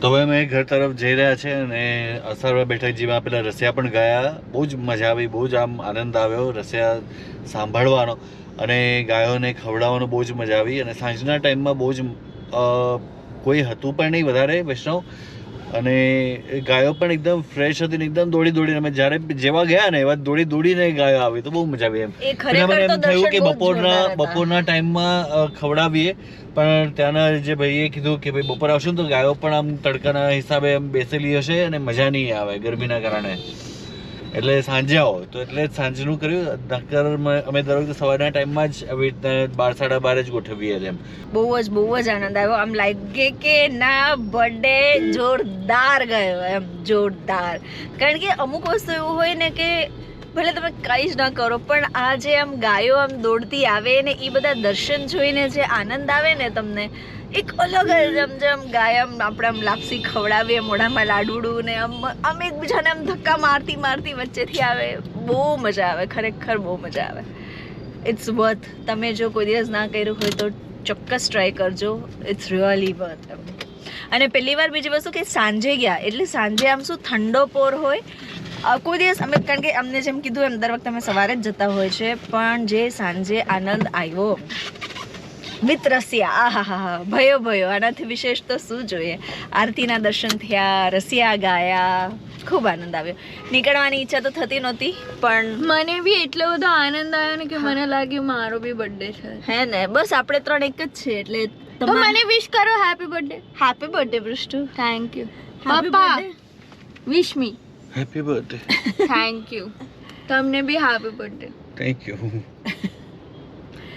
તો હવે અમે ઘર તરફ જઈ રહ્યા છે અને અસરવા બેઠક જેમાં પેલા રસિયા પણ ગયા. બહુ જ મજા આવી, બહુ જ આમ આનંદ આવ્યો રસિયા સાંભળવાનો અને ગાયોને ખવડાવવાનો બહુ જ મજા આવી. અને સાંજના ટાઈમમાં બહુ જ કોઈ હતું પણ નહીં વધારે, વૈષ્ણવ. અને ગાયો પણ એકદમ ફ્રેશ હતી ને એકદમ દોડી દોડીને અમે જ્યારે જેવા ગયા ને એવા દોડી દોડીને ગાયો આવી. તો બહુ મજા આવી એમ. મને એમ થયું કે બપોરના બપોરના ટાઈમમાં ખવડાવીએ. પણ ત્યાંના જે ભાઈએ કીધું કે ભાઈ બપોર આવશે ને તો ગાયો પણ આમ તડકાના હિસાબે આમ બેસેલી હશે અને મજા નહીં આવે ગરમીના કારણે. એટલે સાંજે આવો. તો એટલે જ સાંજનું કર્યું. નક્કર અમે દર વખતે સવારના ટાઈમમાં જ આવી રીતના બાર, સાડા બાર જ ગોઠવીએ એમ. બહુ જ બહુ જ આનંદ આવ્યો. આમ લાગે કે ના, બર્થડે જોરદાર ગયો એમ, જોરદાર. કારણ કે અમુક વસ્તુ એવું હોય ને કે ભલે તમે કંઈ જ ના કરો, પણ આ જે આમ ગાયો આમ દોડતી આવે ને એ બધા દર્શન જોઈને જે આનંદ આવે ને તમને એક અલગ જ જેમ ગાય આમ આપણે આમ લાપસી ખવડાવીએ, મોઢામાં લાડુડું ને આમ આમ એકબીજાને આમ ધક્કા મારતી મારતી વચ્ચેથી આવે. બહુ મજા આવે, ખરેખર બહુ મજા આવે. ઇટ્સ વર્થ તમે જો કોઈ દિવસ ના કર્યું હોય તો ચોક્કસ ટ્રાય કરજો. ઇટ્સ રિયલી વર્થ એમ અને પહેલી વાર બીજી વસ્તુ કે સાંજે ગયા, એટલે સાંજે આમ શું ઠંડો પોર હોય. કોઈ દિવસ અમે, કારણ કે અમને જેમ કીધું એમ, દર વખતે અમે સવારે જ જતા હોય છે, પણ જે સાંજે આનંદ આવ્યો રસિયા આ હા હા ભયો ભયો. આનાથી વિશેષ તો શું જોઈએ? આરતીના દર્શન થયા રસિયા ગાયા. ખૂબ આનંદ આવ્યો. નીકળવાની ઈચ્છા તો થતી નહોતી પણ મને બી એટલો બધો આનંદ આવ્યો ને કે મને લાગ્યું મારો બી બર્થડે છે. હે ને? બસ આપણે ત્રણ એક જ છે એટલે તો મને વિશ કરો હેપી બર્થડે હેપી બર્થડે પૃષ્ઠુ. થેન્ક યુ પપ્પા wish me happy birthday thank you તમને બી હેપી બર્થડે થેન્ક યુ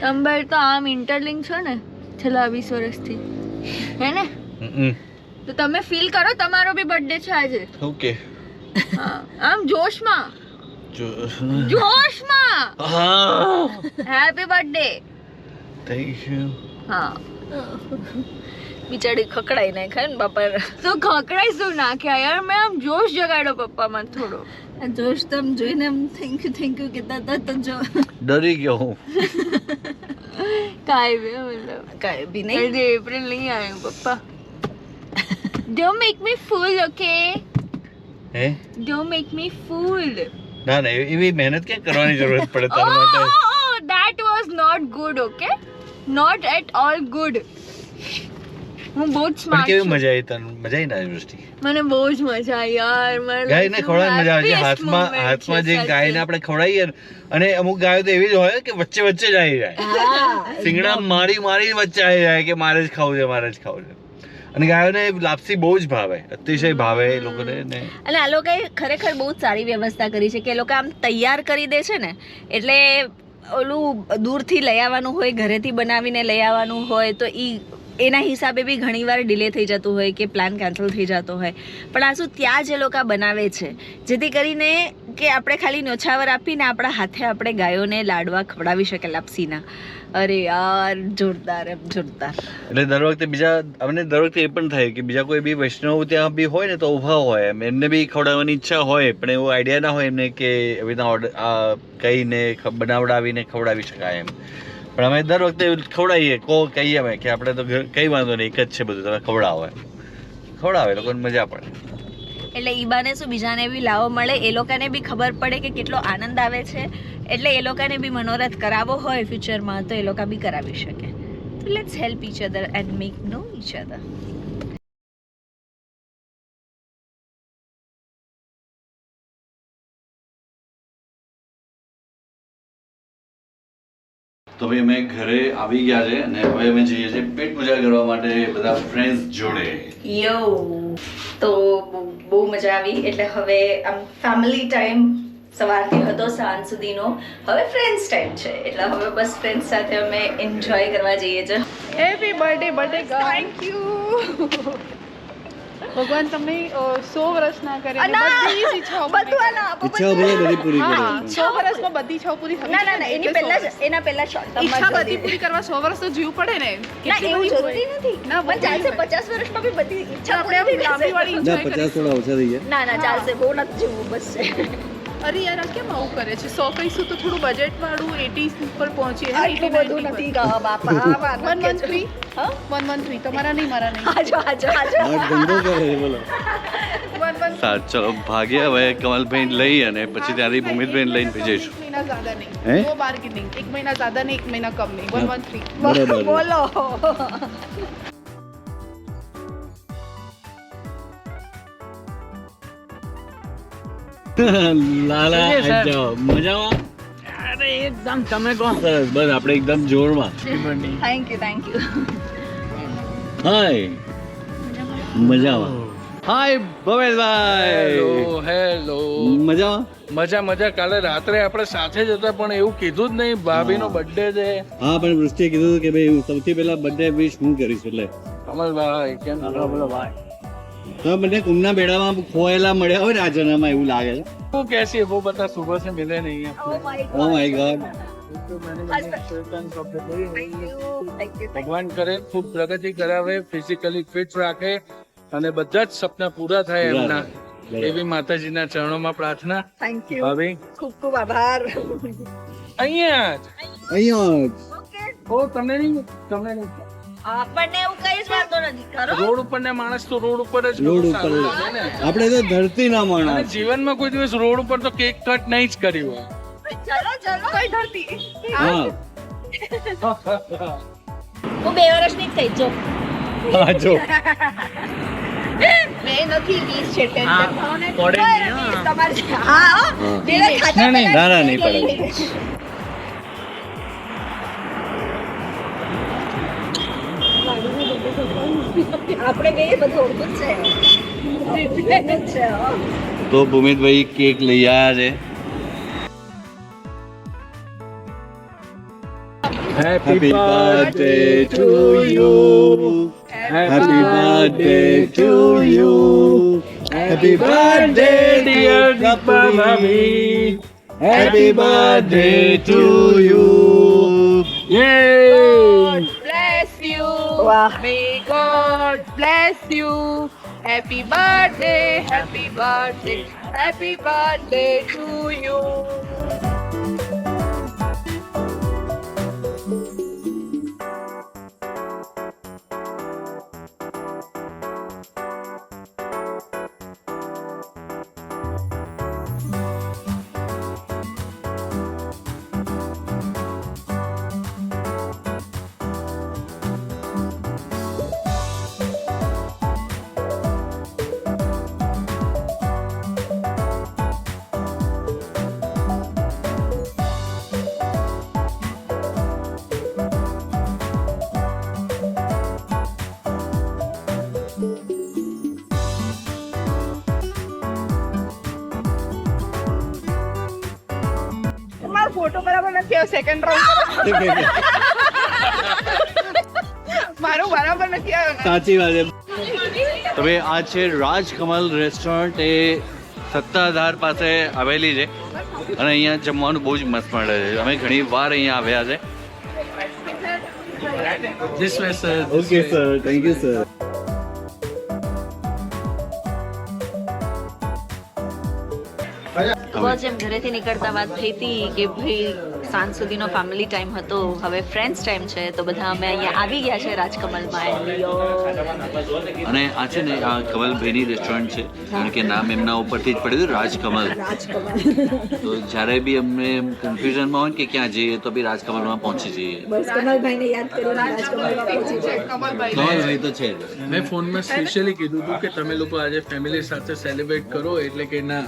તમે તો આમ ઇન્ટરલિંક છો ને છેલ્લા વીસ વર્ષથી. હે ને? તો તમે ફીલ કરો તમારો બી બર્થડે છે આજે. ઓકે. આમ જોશમાં. જોશમાં. હેપી બર્થડે થેન્ક યુ હા. બિચારી ખકડાઈ નાખાય ને બાપા તો ખકડાઈ શું નાખ્યા યાર મેં આમ જોશ જગાડ્યો પપ્પામાં થોડો. જોશ તમ જોઈને એમ થેન્ક યુ થેન્ક યુ કહેતા હતા તો જો. ડરી ગયો હું. કાંઈ બી મતલબ કાંઈ બી નહીં. હલ્દી એપ્રિલ નહીં આવ્યું પપ્પા. Don't make me fool okay હે? ડોન્ટ મેક મી ફૂલ ના ના એવી- મહેનત કે કરવાની જરૂરત પડે તારા માટે? ઓ that was not good okay? Not at all good. હું બહુ જ સ્માર્ટ કેવી મજા આવી તને? મજા આવી ને દૃષ્ટિ મને બહુ જ મજા આવી યાર. મને ગાયને ખવડાવવાની મજા આવે છે હાથમાં હાથમાં જે ગાયને આપણે ખવડાવીએ ને, અને અમુક ગાયો તો એવી જ હોય કે વચ્ચે વચ્ચે જ આવી જાય. સિંગડા મારી મારી વચ્ચે આવી જાય કે મારે જ ખાવું છે મારે જ ખાવું છે. અને ગાયોને લાપસી બહુ જ ભાવે. અતિશય ભાવે એ લોકોને અને આ લોકોએ ખરેખર બહુ જ સારી વ્યવસ્થા કરી છે કે એ લોકો આમ તૈયાર કરી દે છે ને એટલે ઓલું દૂરથી લઈ આવવાનું હોય ઘરેથી બનાવીને લઈ આવવાનું હોય તો એ એના હિસાબે બી ઘણીવાર ડિલે થઈ જતું હોય કે પ્લાન કેન્સલ થઈ જતો હોય. પણ આ શું ત્યાં જ એ લોકો બનાવે છે. જેથી કરીને કે આપણે ખાલી નોછાવર આપીને આપણા હાથે આપણે ગાયોને લાડવા ખવડાવી શકે લાપસીના. અરે યાર, જોરદાર એમ, જોરદાર. એટલે દર વખતે બીજા, અમને દર વખતે એ પણ થાય કે બીજા કોઈ બી વૈષ્ણવ ત્યાં બી હોય ને તો ઊભા હોય એમ. એમને બી ખવડાવવાની ઈચ્છા હોય, પણ એવો આઈડિયા ના હોય એમને કે એવી રીતના ઓર્ડર કહીને બનાવડાવીને ખવડાવી શકાય એમ. પણ અમે દર વખતે ખવડાવીએ, કો કહીએ અમે કે આપણે તો કંઈ વાંધો નહીં, એક જ છે બધું, તમે ખવડાવો ખવડાવે, લોકોને મજા પડે. એટલે ઈ બાને શું બીજાને બી લાવો મળે, એ લોકોને બી ખબર પડે કે કેટલો આનંદ આવે છે. એટલે એ લોકોને બી મનોરથ કરાવવો હોય ફ્યુચરમાં તો એ લોકો બી કરાવી શકે. Let's help each other and make no each other તો ભાઈ અમે ઘરે આવી ગયા છે અને હવે અમે જઈએ છીએ પેટ પૂજા કરવા માટે બધા ફ્રેન્ડ્સ જોડે. યો તો બહુ- બહુ મજા આવી. એટલે હવે આમ ફેમિલી ટાઈમ સવારથી હતો સાંજ સુધીનો. હવે ફ્રેન્ડ્સ ટાઈમ છે. એટલે હવે બસ ફ્રેન્ડ્સ સાથે અમે એન્જોય કરવા જઈએ છીએ. Happy birthday birthday thank you ભગવાન તમને સો વર્ષ ના કરે બધી ઈચ્છાઓ બધું ઈચ્છાઓ પૂરી કરે. સો વર્ષમાં બધી ઈચ્છાઓ પૂરી થવી ના ના ને, એની પહેલા એના પહેલા શોર્ટ ઈચ્છા બધી પૂરી કરવા સો વર્ષ તો જીવ પડે ને. ના કેટલી એવું જરૂરી નથી. ના, પણ ચાલશે પચાસ વર્ષમાં બી બધી ઈચ્છા આપણે આમ પૂરી થઈ લાંબી. વાળી enjoy પચાસ થોડા ઓછા થઈ ગયા ના ના ચાલશે બહુ નથી જીવવું બસ. છે અરે યાર આ કેમ આવું કરે છે? સો કહીશું તો થોડું બજેટ વાળું એટી પર પહોંચીએ એટલું બધું નથી one one three one one three તમારા નહીં મારા નહીં. આજો આજો આજો ચલો ભાગ્યા હવે કમલબેન લઈ અને પછી ત્યાંથી ભૂમિતબેન લઈને ભી જઈશું મહિના જ્યાદા નહીં. નો બાર્ગેનિંગ એક મહિના જ્યાદા નહીં એક મહિના કમ નહીં. 113 બોલો. લાલા. મજામાં? અરે એકદમ તમે કહો સરસ બસ આપણે એકદમ જોરમાં. Thank you thank you hi. મજામાં. હાય ભવેશભાઈ. હેલો હેલો મજામાં? મજા મજા. કાલે રાત્રે આપણે સાથે જ હતા પણ એવું કીધું જ નહીં. ભાભીનો બર્થડે છે. હા પણ વૃષ્ટિએ કીધું કે ભાઈ હું સૌથી પહેલા બર્થડે વિશ હું કરીશ એટલે. કમલભાઈ કેમ? છો? બોલો ભાઈ તો બંને કુંભના બેડામાં ખોયેલા મળ્યા હોય ને આ જન્મમાં એવું લાગે છે वो कैसी है वो बता सुबह से मिले नहीं है oh my oh my god ભગવાન કરે ખૂબ પ્રગતિ કરાવે ફિઝિકલી ફિટ રાખે અને બધા જ સપના પૂરા થાય પૂરા એમના થાય. એવી માતાજીના ચરણોમાં પ્રાર્થના થેન્ક યુ ભાભી ખૂબ ખૂબ આભાર અહીંયા જ અહીંયા જ. ઓકે ઓ તમને નહીં તમને નહીં આપણને એવું કઈ જ વાંધો નથી કરો રોડ ઉપર ને માણસ તો રોડ ઉપર જ રોડ ઉપર આપણે તો ધરતી ના માણસ. જીવનમાં કોઈ દિવસ રોડ ઉપર તો કેક કટ નહીં જ કર્યું હોય. ચલો ચલો. કોઈ ધરતી. હા. હું બે વર્ષની થઈ જો. હા જો. ના ના નહીં પડે. આપણે કહીએ બધું ઓળખું છે. તો ભૂમિતભાઈ કેક લઈ આવ્યા છે Happy birthday to you. Happy birthday to you. Happy birthday dear Deepa Bhabhi. Happy birthday to you. Yay! God bless you વાહ may god bless you. Happy birthday happy birthday happy birthday to you photo બરાબર નથી આવ્યો second round મારું બરાબર નથી આવ્યો સાચી વાત છે. હવે આ છે રાજકમલ રેસ્ટોરન્ટ એ સત્તાધાર પાસે આવેલી છે. અને અહીંયા જમવાનું બહુ જ મસ્ત મળે છે. અમે ઘણી વાર અહીંયા આવ્યા છે. Okay sir thank you sir તો એમ ઘરેથી નીકળતા વાત થઈ હતી કે ભાઈ સાંજ સુધીનો ફેમિલી ટાઈમ હતો હવે ફ્રેન્ડ્સ ટાઈમ છે તો બધા અમે અહીંયા આવી ગયા છે રાજકમલમાં. અને આ છે ને આ કમલભાઈની રેસ્ટોરન્ટ છે કારણ કે નામ એમના ઉપરથી જ પડ્યું હતું રાજકમલ. તો જ્યારે બી અમને કન્ફ્યુઝનમાં હોય કે ક્યાં જઈએ તો બી રાજકમલમાં પહોંચી જઈએ. બસ કમલભાઈ. તો છે જ. મેં ફોનમાં સ્પેશિયલી કીધું હતું કે તમે લોકો આજે ફેમિલી સાથે સેલિબ્રેટ કરો એટલે કે ના.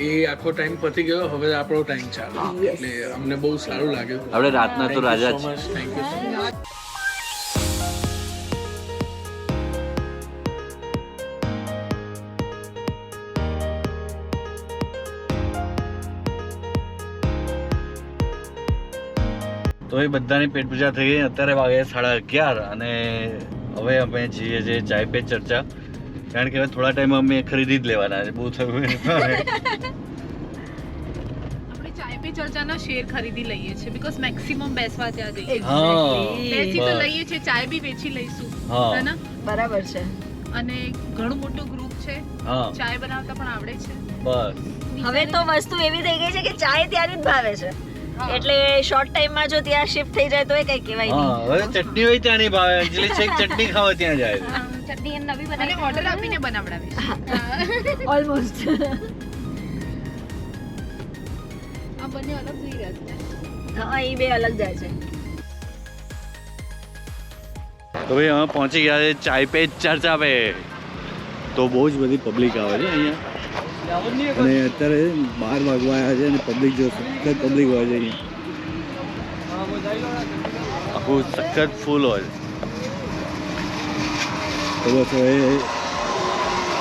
એ આખો ટાઈમ પતી ગયો. હવે આપણો ટાઈમ ચાલે એટલે અમને બહુ સારું લાગ્યું. આપણે રાતના તો રાજા થેન્ક યુ સો મચ તો એ બધાની પેટ પૂજા થઈ ગઈ. અત્યારે વાગે સાડા અગિયાર અને હવે અમે જઈએ છીએ ચાય પે ચર્ચા. કારણ કે હવે થોડા ટાઈમ અમે ખરીદી જ લેવાના છે. બહુ થયું આપણે ચાય પે ચર્ચાના શેર ખરીદી લઈએ છીએ બીકોઝ મેક્સિમમ બેસવા ત્યાં જઈએ. હા. બેસી તો લઈએ છીએ ચાય બી વેચી લઈશું. હા. ને? બરાબર છે. અને ઘણું મોટું ગ્રુપ છે. હા. ચાય બનાવતા પણ આવડે છે. બસ. હવે તો વસ્તુ એવી થઈ ગઈ છે કે ચાય ત્યાંની જ ભાવે છે. એટલે શોર્ટ ટાઈમમાં જો ત્યાં શિફ્ટ થઈ જાય તો એ કઈ કહેવાય નહીં. હવે ચટણી હોય ત્યાં નહીં ભાવે. એટલે છેક ચટણી ખાવા ત્યાં જાય. ચટણી એમ નવી બનાવી ઓર્ડર આપીને બનાવડાવીશ. ઓલમોસ્ટ આ બંને અલગ થઈ રહ્યા છે. હા એ બે અલગ જાય છે. તો ભાઈ અમે પહોંચી ગયા છે ચાય પે ચર્ચા પે. તો બહુ જ બધી પબ્લિક આવે છે અહીંયા. અને અત્યારે બાર વાગવા આવ્યા છે અને પબ્લિક જો સખત પબ્લિક હોય છે અહીંયા. આખું સખત ફૂલ હોય તો બસ હવે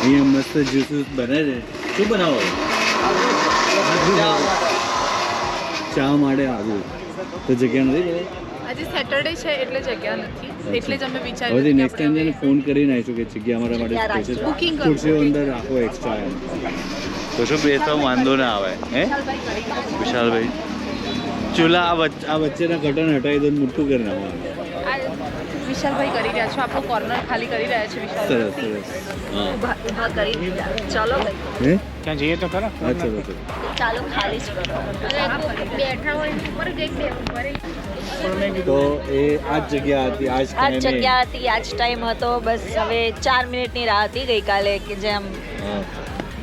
અહીંયા મસ્ત જ્યુસ બને છે. શું બનાવો? ચા માટે આવું તો જગ્યા નથી? આજે સેટરડે છે એટલે જગ્યા નથી. એટલે જ અમે હવેથી વિચાર્યું નેક્સ્ટ ટાઈમ છે ફોન કરીને આવીશું કે જગ્યા અમારા માટે સ્પેશિયલ. ખુરશીઓ અંદર રાખો એક્સ્ટ્રા એમ. તો શું વાંધો ના આવે હે? વિશાલભાઈ. ચૂલા આ વચ્ચેના કટન હટાવી દો મોટું કરી નાખો. વિશાલભાઈ કરી રહ્યા છો. આપણો કોર્નર ખાલી કરી રહ્યા છે વિશાલભાઈ. સરસ સરસ. હા ઊભા ઊભા કરી દીધા. ચલો હે? ત્યાં જઈએ તો ખરા? ચલો ખાલી જ કરો. બેઠા હોય ઉપર જઈ બે ઉપર તો એ આ જ જગ્યા હતી આજ આ જગ્યા હતી આજ ટાઈમ હતો. બસ હવે ચાર મિનિટની રાહ હતી ગઈકાલે કે જેમ.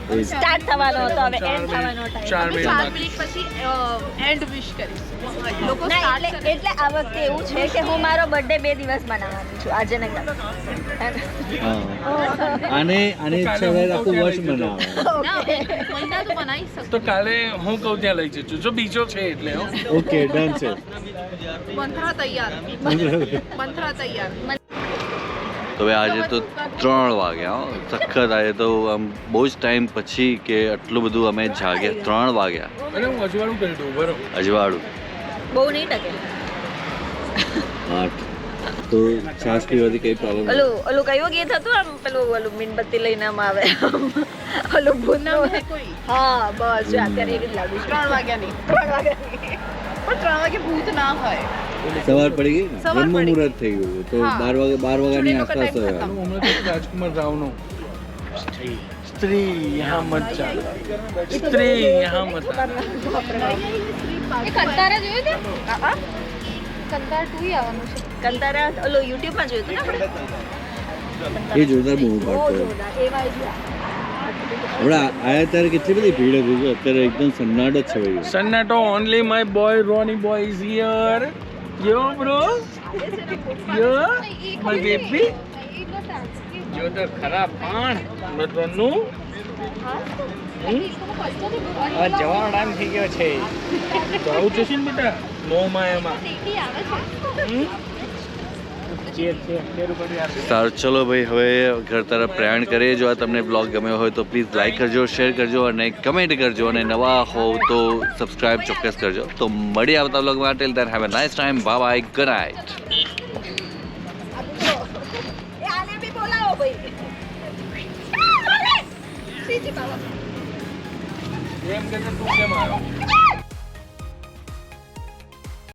સ્ટાર્ટ થવાનો હતો હવે એન્ડ થવાનો ટાઈમ મિનિટ ચાર મિનિટ પછી એન્ડ વિશ કરીશ. લોકો સ્ટાર્ટ એટલે એટલે આ વખતે એવું છે કે હું મારો બર્થડે બે દિવસ મનાવવાની છું આજે ને કાલે. અને આને તો આખું વર્ષ મનાવે. મહિના તો કાલે હું કહું ત્યાં લઈ જજો. જો બીજો છે એટલે હો. ઓકે ડન છે. મંત્રા તૈયાર. મંત્રા તૈયાર. તો હવે આજે તો ત્રણ વાગ્યા સખત આજે તો આમ બહુ જ ટાઈમ પછી કે આટલું બધું અમે જાગ્યા. ત્રણ વાગ્યા. અજવાળું બહુ નહીં ટકે. આઠ તો શ્વાસ પીવાથી કઈ પ્રોબ્લેમ ઓલું ઓલું કયો ગીત હતું આમ પેલું ઓલું મીણબત્તી લઈને આમ આવે ઓલું ભૂતનું ના હે કોઈ? હા બસ અત્યારે એ જ લાગુ ત્રણ વાગ્યાની. ત્રણ વાગ્યાની. પણ ત્રણ વાગે ભૂત ના હોય. સવાર પડી ગઈ? બ્રહ્મ મુહૂર્ત થઈ ગયું તો બાર વાગે બાર વાગ્યાની આસપાસ રાજકુમાર રાવનો. સ્ત્રી. સ્ત્રી યહાં મત ચાલો. સ્ત્રી યહાં મત એ કંતારા જોયું તે? કંતાર ટુ આવવાનું છે. કંતારા ઓલું યુટ્યુબમાં જોયું હતું ને આપણે? એ જોરદાર બહુ પાડતો એવા હમણાં આયા ત્યારે કેટલી બધી ભીડ હતી અત્યારે એકદમ સન્નાટ જ છે ભાઈ સન્નાટો only my boy Roni boy is here yo bro. Yo, my baby. જો તો ખરા પણ મતલબનું આ જવાનો ટાઈમ થઈ ગયો છે. તો આવું જશે ને બેટા? મોંમાં એમાં હમ? ચેર ચેર ચેર ઉપર બી આપી દે. સારું ચલો ભાઈ હવે ઘર તરફ પ્રયાણ કરીએ. જો આ તમને બ્લોગ ગમ્યો હોય તો પ્લીઝ લાઇક કરજો શેર કરજો અને કમેન્ટ કરજો અને નવા હોવ તો સબસ્ક્રાઇબ ચોક્કસ કરજો. તો મળી આવતા બ્લોગ માટે. Then have a nice time bye bye good night એમ કે તું કેમ આવ્યો?